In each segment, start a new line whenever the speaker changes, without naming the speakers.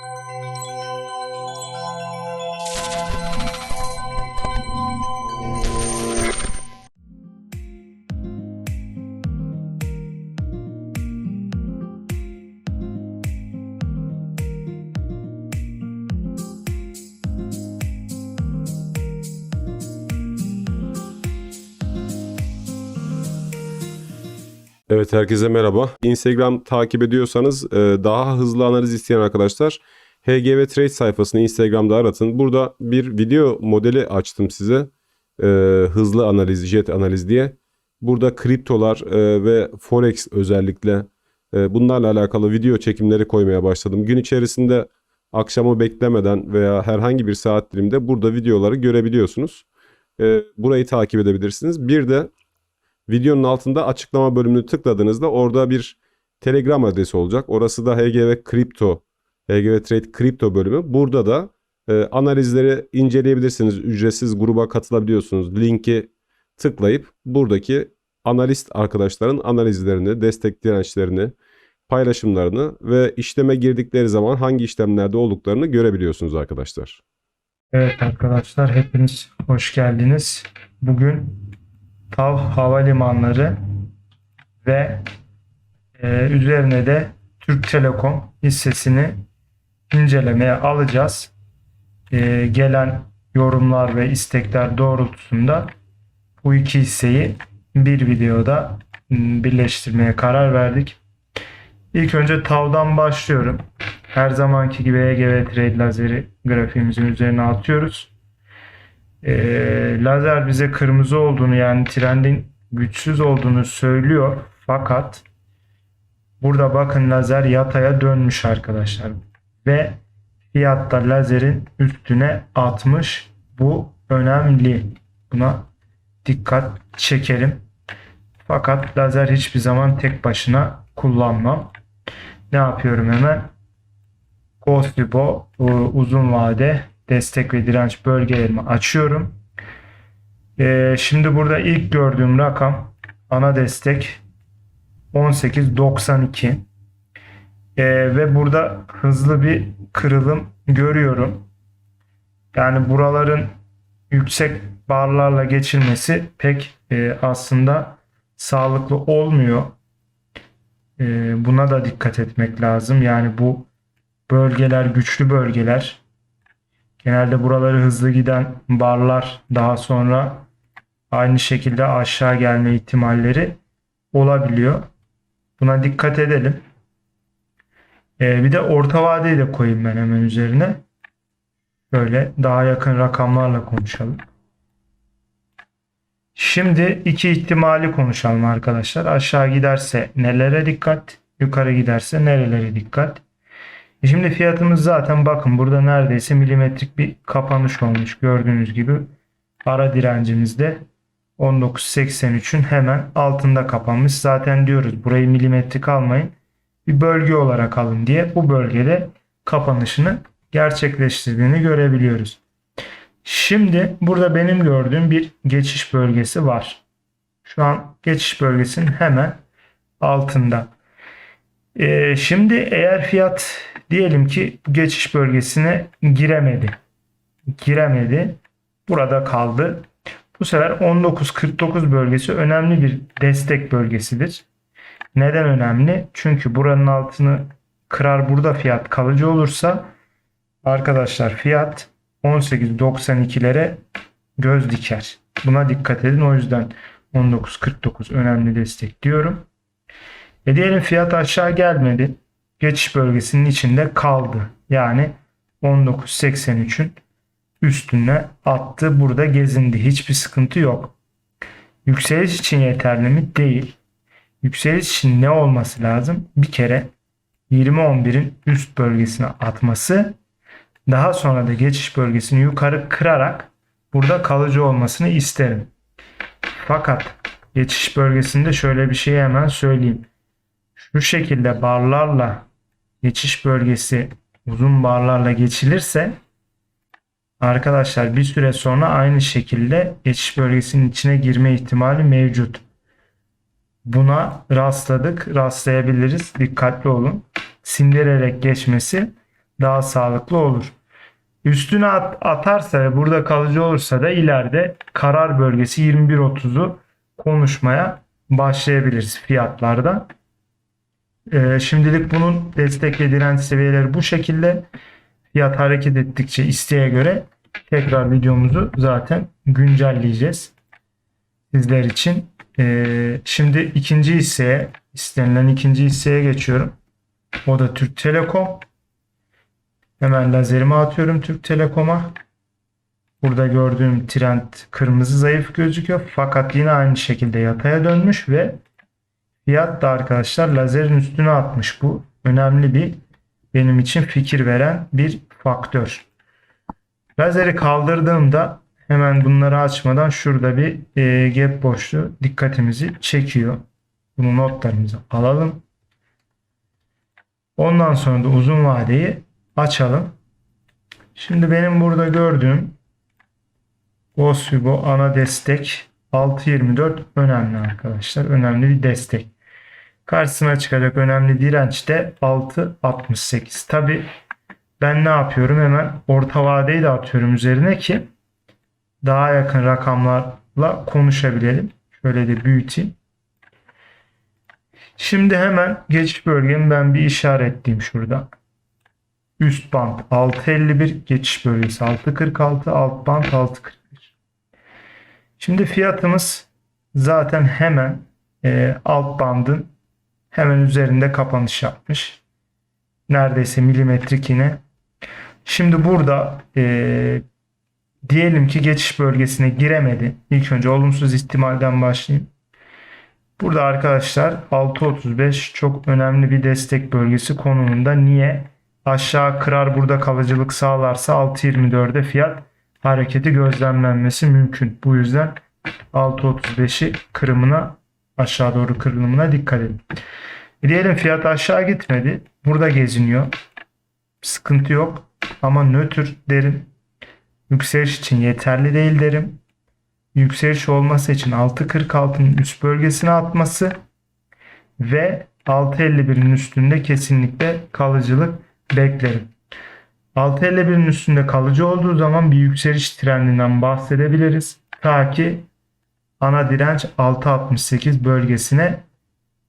Música Evet herkese merhaba. Instagram takip ediyorsanız e, daha hızlı analiz isteyen arkadaşlar HGV Trade sayfasını Instagram'da aratın. Burada bir video modeli açtım size. E, hızlı analiz, jet analiz diye. Burada kriptolar e, ve forex özellikle bunlarla alakalı video çekimleri koymaya başladım. Gün içerisinde akşamı beklemeden veya herhangi bir saat diliminde burada videoları görebiliyorsunuz. Burayı takip edebilirsiniz. Bir de Videonun altında açıklama bölümünü tıkladığınızda orada bir Telegram adresi olacak. Orası da HGV Kripto, HGV Trade Kripto bölümü. Burada da e, analizleri inceleyebilirsiniz. Ücretsiz gruba katılabiliyorsunuz. Linki tıklayıp buradaki analist arkadaşların analizlerini, destek dirençlerini, paylaşımlarını ve işleme girdikleri zaman hangi işlemlerde olduklarını görebiliyorsunuz arkadaşlar.
Evet arkadaşlar hepiniz hoş geldiniz. Bugün TAV Havalimanları ve e, üzerine de Türk Telekom hissesini incelemeye alacağız. E, gelen yorumlar ve istekler doğrultusunda bu iki hisseyi bir videoda birleştirmeye karar verdik. İlk önce TAV'dan başlıyorum. Her zamanki gibi EGV Trade lazeri grafiğimizin üzerine atıyoruz. Ee, lazer bize kırmızı olduğunu yani trendin güçsüz olduğunu söylüyor. Fakat burada bakın lazer yataya dönmüş arkadaşlar. Ve fiyatta lazerin üstüne atmış. Bu önemli. Buna dikkat çekelim. Fakat lazer hiçbir zaman tek başına kullanmam. Ne yapıyorum hemen? Gostibo uzun vade destek ve direnç bölgelerimi açıyorum. Ee, şimdi burada ilk gördüğüm rakam ana destek 18.92 Ee, ve burada hızlı bir kırılım görüyorum. Yani buraların yüksek barlarla geçilmesi pek e, aslında sağlıklı olmuyor. E, buna da dikkat etmek lazım. Yani bu bölgeler güçlü bölgeler. Genelde buraları hızlı giden barlar daha sonra aynı şekilde aşağı gelme ihtimalleri olabiliyor. Buna dikkat edelim. Ee, bir de orta vadeyi de koyayım ben hemen üzerine. Böyle daha yakın rakamlarla konuşalım. Şimdi iki ihtimali konuşalım arkadaşlar. Aşağı giderse nelere dikkat, yukarı giderse nerelere dikkat. Şimdi fiyatımız zaten bakın burada neredeyse milimetrik bir kapanış olmuş. Gördüğünüz gibi ara direncimiz de 19.83'ün hemen altında kapanmış. Zaten diyoruz burayı milimetrik almayın. Bir bölge olarak alın diye bu bölgede kapanışını gerçekleştirdiğini görebiliyoruz. Şimdi burada benim gördüğüm bir geçiş bölgesi var. Şu an geçiş bölgesinin hemen altında. Ee, şimdi eğer fiyat diyelim ki geçiş bölgesine giremedi. Giremedi. Burada kaldı. Bu sefer 19.49 bölgesi önemli bir destek bölgesidir. Neden önemli? Çünkü buranın altını kırar burada fiyat kalıcı olursa arkadaşlar fiyat 18.92'lere göz diker. Buna dikkat edin. O yüzden 19.49 önemli destek diyorum. E diyelim fiyat aşağı gelmedi. Geçiş bölgesinin içinde kaldı. Yani 19.83'ün üstüne attı. Burada gezindi. Hiçbir sıkıntı yok. Yükseliş için yeterli mi? Değil. Yükseliş için ne olması lazım? Bir kere 20.11'in üst bölgesine atması daha sonra da geçiş bölgesini yukarı kırarak burada kalıcı olmasını isterim. Fakat geçiş bölgesinde şöyle bir şey hemen söyleyeyim. Şu şekilde barlarla geçiş bölgesi uzun barlarla geçilirse arkadaşlar bir süre sonra aynı şekilde geçiş bölgesinin içine girme ihtimali mevcut. Buna rastladık, rastlayabiliriz. Dikkatli olun. Sindirerek geçmesi daha sağlıklı olur. Üstüne at- atarsa ve burada kalıcı olursa da ileride karar bölgesi 21.30'u konuşmaya başlayabiliriz fiyatlarda. Ee, şimdilik bunun destek ve direnç seviyeleri bu şekilde. Fiyat hareket ettikçe isteğe göre tekrar videomuzu zaten güncelleyeceğiz sizler için. Ee, şimdi ikinci hisseye, istenilen ikinci hisseye geçiyorum. O da Türk Telekom. Hemen lazerimi atıyorum Türk Telekom'a. Burada gördüğüm trend kırmızı zayıf gözüküyor. Fakat yine aynı şekilde yataya dönmüş ve fiyat da arkadaşlar lazerin üstüne atmış. Bu önemli bir benim için fikir veren bir faktör. Lazeri kaldırdığımda hemen bunları açmadan şurada bir e, gap boşluğu dikkatimizi çekiyor. Bunu notlarımıza alalım. Ondan sonra da uzun vadeyi açalım. Şimdi benim burada gördüğüm Osfibo ana destek 6.24 önemli arkadaşlar. Önemli bir destek. Karşısına çıkacak önemli direnç de 6.68. Tabi ben ne yapıyorum? Hemen orta vadeyi de atıyorum üzerine ki daha yakın rakamlarla konuşabilelim. Şöyle de büyüteyim. Şimdi hemen geçiş bölgemi ben bir işaretleyeyim şurada. Üst band 6.51 geçiş bölgesi 6.46 alt band 6.41. Şimdi fiyatımız zaten hemen e, alt bandın hemen üzerinde kapanış yapmış. Neredeyse milimetrik yine. Şimdi burada e, diyelim ki geçiş bölgesine giremedi. İlk önce olumsuz ihtimalden başlayayım. Burada arkadaşlar 6.35 çok önemli bir destek bölgesi konumunda. Niye? Aşağı kırar burada kalıcılık sağlarsa 6.24'de fiyat hareketi gözlemlenmesi mümkün. Bu yüzden 6.35'i kırımına aşağı doğru kırılımına dikkat edin. Diyelim fiyat aşağı gitmedi. Burada geziniyor. Sıkıntı yok. Ama nötr derim. Yükseliş için yeterli değil derim. Yükseliş olması için 6.46'nın üst bölgesine atması ve 6.51'in üstünde kesinlikle kalıcılık beklerim. 6.51'in üstünde kalıcı olduğu zaman bir yükseliş trendinden bahsedebiliriz. Ta ki ana direnç 6.68 bölgesine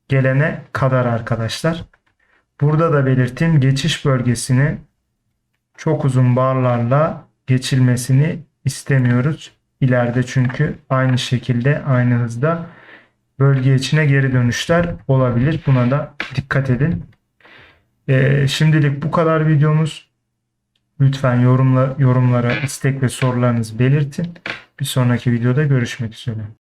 gelene kadar arkadaşlar. Burada da belirttiğim geçiş bölgesini çok uzun barlarla geçilmesini istemiyoruz. İleride çünkü aynı şekilde aynı hızda bölge içine geri dönüşler olabilir. Buna da dikkat edin. Ee, şimdilik bu kadar videomuz. Lütfen yorumla, yorumlara istek ve sorularınızı belirtin. Bir sonraki videoda görüşmek üzere.